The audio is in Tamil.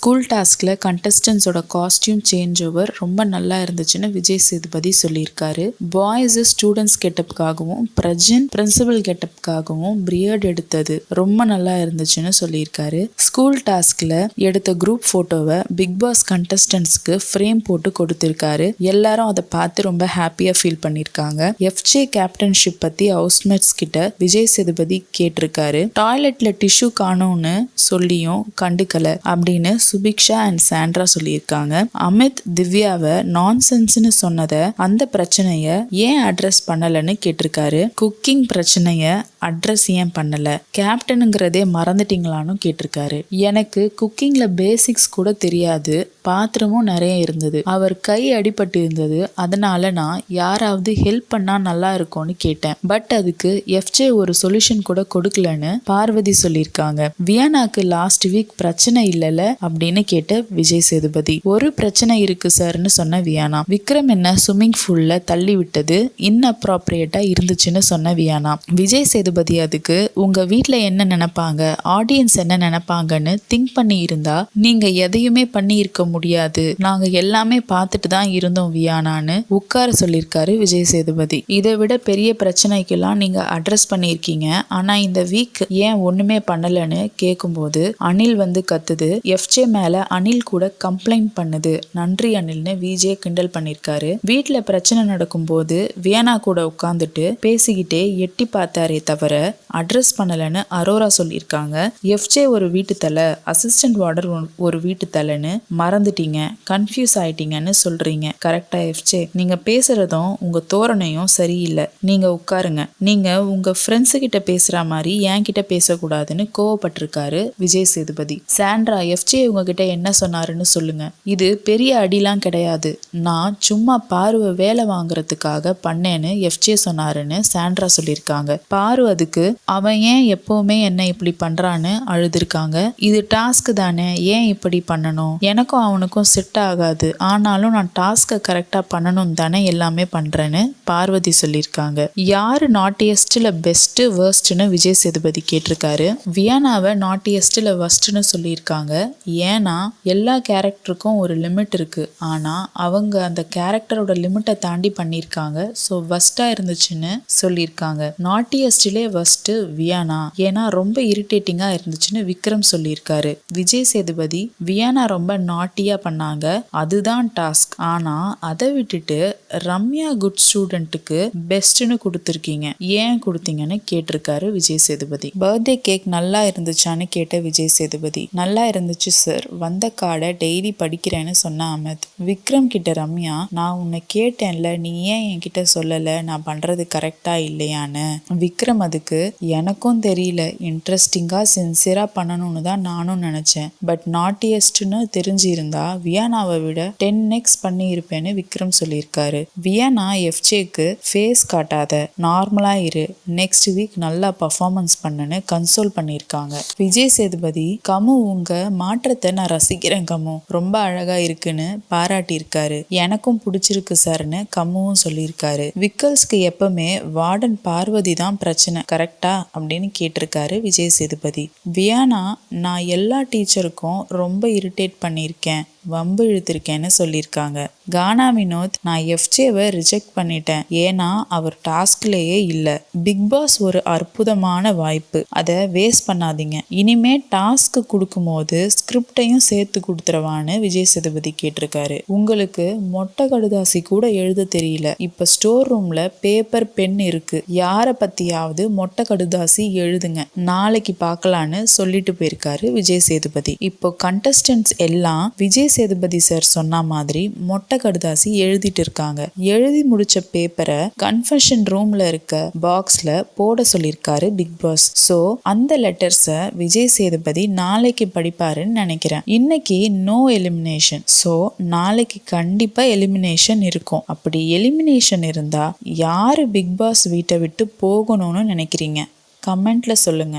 ஸ்கூல் டாஸ்கில் கண்டஸ்டன்ஸோட காஸ்டியூம் சேஞ்ச் ஓவர் ரொம்ப நல்லா இருந்துச்சுன்னு விஜய் சேதுபதி சொல்லியிருக்காரு. பாய்ஸ் ஸ்டூடெண்ட்ஸ் கெட்டப்புக்காகவும் பிரஜன் பிரின்சிபல் கெட்டப்புக்காகவும் பிரியர்ட் எடுத்தது ரொம்ப நல்லா இருந்துச்சுன்னு சொல்லியிருக்காரு. ஸ்கூல் டாஸ்கில் எடுத்த குரூப் ஃபோட்டோவை பிக் பாஸ் கண்டஸ்டன்ஸ்க்கு ஃப்ரேம் போட்டு கொடுத்துருக்காரு. எல்லாரும் அதை பார்த்து ரொம்ப ஹாப்பியாக ஃபீல் பண்ணியிருக்காங்க. எஃப்ஜே கேப்டன்ஷிப் பற்றி ஹவுஸ்மேட்ஸ் கிட்ட விஜய் சேதுபதி கேட்டிருக்காரு. டாய்லெட்டில் டிஷ்யூ காணும்னு சொல்லியும் கண்டுக்கலை அப்படின்னு சுபிக்ஷா அண்ட் சாண்ட்ரா சொல்லியிருக்காங்க. அமித் திவ்யாவை நான்சென்ஸ்னு சொன்னதை அந்த பிரச்சனையை ஏன் அட்ரஸ் பண்ணலன்னு கேட்டிருக்காரு. குக்கிங் பிரச்சனையை அட்ரஸ் ஏன் பண்ணல? கேப்டனுங்கிறதே மறந்துட்டீங்களான்னு கேட்டிருக்காரு. எனக்கு குக்கிங்ல பேசிக்ஸ் கூட தெரியாது. பாத்திரமும் நிறைய இருந்தது. அவர் கை அடிபட்டு இருந்தது. அதனால நான் யாராவது ஹெல்ப் பண்ணா நல்லா இருக்கும்னு கேட்டேன். பட் அதுக்கு எஃப்ஜே ஒரு சொல்யூஷன் கூட கொடுக்கலன்னு பார்வதி சொல்லியிருக்காங்க. வியானாக்கு லாஸ்ட் வீக் பிரச்சனை இல்லைல்ல? அப்படின்னு கேட்ட விஜய் சேதுபதி. ஒரு பிரச்சனை இருக்கு சார்னு சொன்ன வியானா. விக்ரம் என்ன ஸ்விம்மிங் பூல்ல தள்ளி விட்டது. இன்அப்ராப்ரியேட்டா இருந்துச்சுன்னு சொன்ன வியானா. விஜய் சேதுபதி அதுக்கு உங்க வீட்ல என்ன நினைப்பாங்க? ஆடியன்ஸ் என்ன நினைப்பாங்கன்னு திங்க் பண்ணி இருந்தா நீங்க எதையுமே பண்ணி இருக்க முடியாது. நாங்க எல்லாமே பார்த்துட்டு தான் இருந்தோம் வியானான்னு உட்கார சொல்லியிருக்காரு விஜய் சேதுபதி. இதை விட பெரிய பிரச்சனைக்கெல்லாம் நீங்க அட்ரஸ் பண்ணியிருக்கீங்க. ஆனா இந்த வீக் ஏன் ஒண்ணுமே பண்ணலன்னு கேட்கும்போது அனில் வந்து கத்துது எஃப்ஜே மேல அனில் கூட கம்ப்ளைண்ட் பண்ணுது. நன்றி அனில்னு விஜே கிண்டல் பண்ணிருக்காரு வீட்டில் பிரச்சனை நடக்கும்போது வியனா கூட உட்காந்துட்டு பேசிக்கிட்டே எட்டி பார்த்தாரே தவிர அட்ரஸ் பண்ணலன்னு அரோரா சொல்லியிருக்காங்க. எஃப்ஜே ஒரு வீட்டு தலை அசிஸ்டன்ட் வார்டர் ஒரு வீட்டு தலைன்னு மறந்துட்டீங்க கன்ஃபியூஸ் ஆயிட்டீங்கன்னு சொல்றீங்க. கரெக்டா எஃப்ஜே நீங்க பேசுறதும் உங்க தோரணையும் சரியில்லை. நீங்க உட்காருங்க. நீங்க உங்க ஃப்ரெண்ட்ஸு கிட்ட பேசுற மாதிரி என்கிட்ட பேசக்கூடாதுன்னு கோவப்பட்டிருக்காரு விஜய் சேதுபதி. சாண்ட்ரா எஃப்ஜே உங்ககிட்ட என்ன சொன்னாருன்னு சொல்லுங்க. இது பெரிய அடிலாம் கிடையாது. நான் சும்மா பார்வை வேலை வாங்குறதுக்காக பண்ணேன்னு எஃப்ஜே சொன்னாருன்னு சாண்ட்ரா சொல்லியிருக்காங்க. பார்வை அதுக்கு அவன் ஏன் எப்பவுமே என்ன இப்படி பண்றான்னு அழுதுருக்காங்க. இது டாஸ்க் தானே ஏன் இப்படி பண்ணணும்? எனக்கும் அவனுக்கும் செட் ஆகாது. ஆனாலும் நான் டாஸ்க்கை கரெக்டாக பண்ணணும் தானே எல்லாமே பண்றேன்னு பார்வதி சொல்லியிருக்காங்க யாரு நாட்டியஸ்டில் பெஸ்ட்டு வேர்ஸ்ட்னு விஜய் சேதுபதி கேட்டிருக்காரு? வியானாவை நாட்டியஸ்டில் வஸ்ட்னு சொல்லியிருக்காங்க. ஏன்னா எல்லா கேரக்டருக்கும் ஒரு லிமிட் இருக்கு. ஆனால் அவங்க அந்த கேரக்டரோட லிமிட்டை தாண்டி பண்ணியிருக்காங்க. ஸோ வஸ்ட்டாக இருந்துச்சுன்னு சொல்லியிருக்காங்க. நாட்டியஸ்டில் வஸ்ட்டு வியானா. ஏன்னா ரொம்ப இரிட்டேட்டிங்காக இருந்துச்சுன்னு விக்ரம் சொல்லியிருக்காரு. விஜய் சேதுபதி வியானா ரொம்ப நாட்டியாக பண்ணாங்க. அதுதான் டாஸ்க் ஆனால் அதை விட்டுட்டு ரம்யா குட் ஸ்டூடெண்ட்டுக்கு பெஸ்ட்னு கொடுத்துருக்கீங்க. ஏன் கொடுத்தீங்கன்னு கேட்டிருக்காரு விஜய் சேதுபதி. பர்த்டே கேக் நல்லா இருந்துச்சான்னு கேட்ட விஜய் சேதுபதி. நல்லா இருந்துச்சு சார் வந்த கார்டை டெய்லி படிக்கிறேன்னு சொன்ன அமித். விக்ரம் கிட்ட ரம்யா நான் உன்னை கேட்டேன்ல நீ ஏன் என்கிட்ட சொல்லலை? நான் பண்ணுறது கரெக்டாக இல்லையான்னு. விக்ரம் அதுக்கு எனக்கும் தெரியல. இன்ட்ரெஸ்டிங்காக சின்சியராக பண்ணணும்னு தான் நானும் நினச்சேன். பட் நாட்டியஸ்ட்னு தெரிஞ்சிருந்தா வியானாவை விட டென் எக்ஸ் பண்ணியிருப்பேன்னு விக்ரம் சொல்லியிருக்காரு. வியானா எஃப்ஜேக்கு ஃபேஸ் காட்டாத நார்மலாக இரு. நெக்ஸ்ட் வீக் நல்லா பர்ஃபார்மன்ஸ் பண்ணுன்னு கன்சோல் பண்ணியிருக்காங்க. விஜய் சேதுபதி கமு உங்க மாற்றத்தை நான் ரசிக்கிறேன் கமு. ரொம்ப அழகா இருக்குன்னு பாராட்டியிருக்காரு. எனக்கும் பிடிச்சிருக்கு சார்னு கமுவும் சொல்லியிருக்காரு. விக்கல்ஸ்க்கு எப்பவுமே வார்டன் பார்வதி தான் பிரச்சனை. கரெக்டா? அப்படின்னு கேட்டிருக்காரு விஜய் சேதுபதி. வியானா நான் எல்லா டீச்சருக்கும் ரொம்ப இரிட்டேட் பண்ணியிருக்கேன். வம்பு இழுத்திருக்கேன்னு சொல்லியிருக்காங்க. கானா வினோத் நான் எஃப்ஜேவை ரிஜெக்ட் பண்ணிட்டேன். ஏன்னா அவர் டாஸ்க்லேயே இல்லை. பிக் பாஸ் ஒரு அற்புதமான வாய்ப்பு. அதை வேஸ்ட் பண்ணாதீங்க. இனிமே டாஸ்க் கொடுக்கும்போது ஸ்கிரிப்டையும் சேர்த்து கொடுத்துருவான்னு விஜய் சேதுபதி கேட்டிருக்காரு. உங்களுக்கு மொட்டை கடுதாசி கூட எழுத தெரியல. இப்ப ஸ்டோர் ரூம்ல பேப்பர் பென் இருக்கு. யாரை பத்தியாவது மொட்டை கடுதாசி எழுதுங்க. நாளைக்கு பார்க்கலான்னு சொல்லிட்டு போயிருக்காரு விஜய் சேதுபதி. இப்போ கண்டஸ்டன்ஸ் எல்லாம் விஜய் சேதுபதி சார் சொன்ன மாதிரி மொட்டை கடுதாசி எழுதிட்டு இருக்காங்க. எழுதி முடிச்ச பேப்பரை கன்ஃபெஷன் ரூம்ல இருக்க பாக்ஸ்ல போட சொல்லியிருக்காரு பிக் பாஸ் ஸோ அந்த லெட்டர்ஸை விஜய் சேதுபதி நாளைக்கு படிப்பாருன்னு நினைக்கிறேன். இன்னைக்கு நோ எலிமினேஷன் ஸோ நாளைக்கு கண்டிப்பா எலிமினேஷன் இருக்கும். அப்படி எலிமினேஷன் இருந்தா யாரு பிக் பாஸ் வீட்டை விட்டு போகணும்னு நினைக்கிறீங்க? கமெண்ட்ல சொல்லுங்க.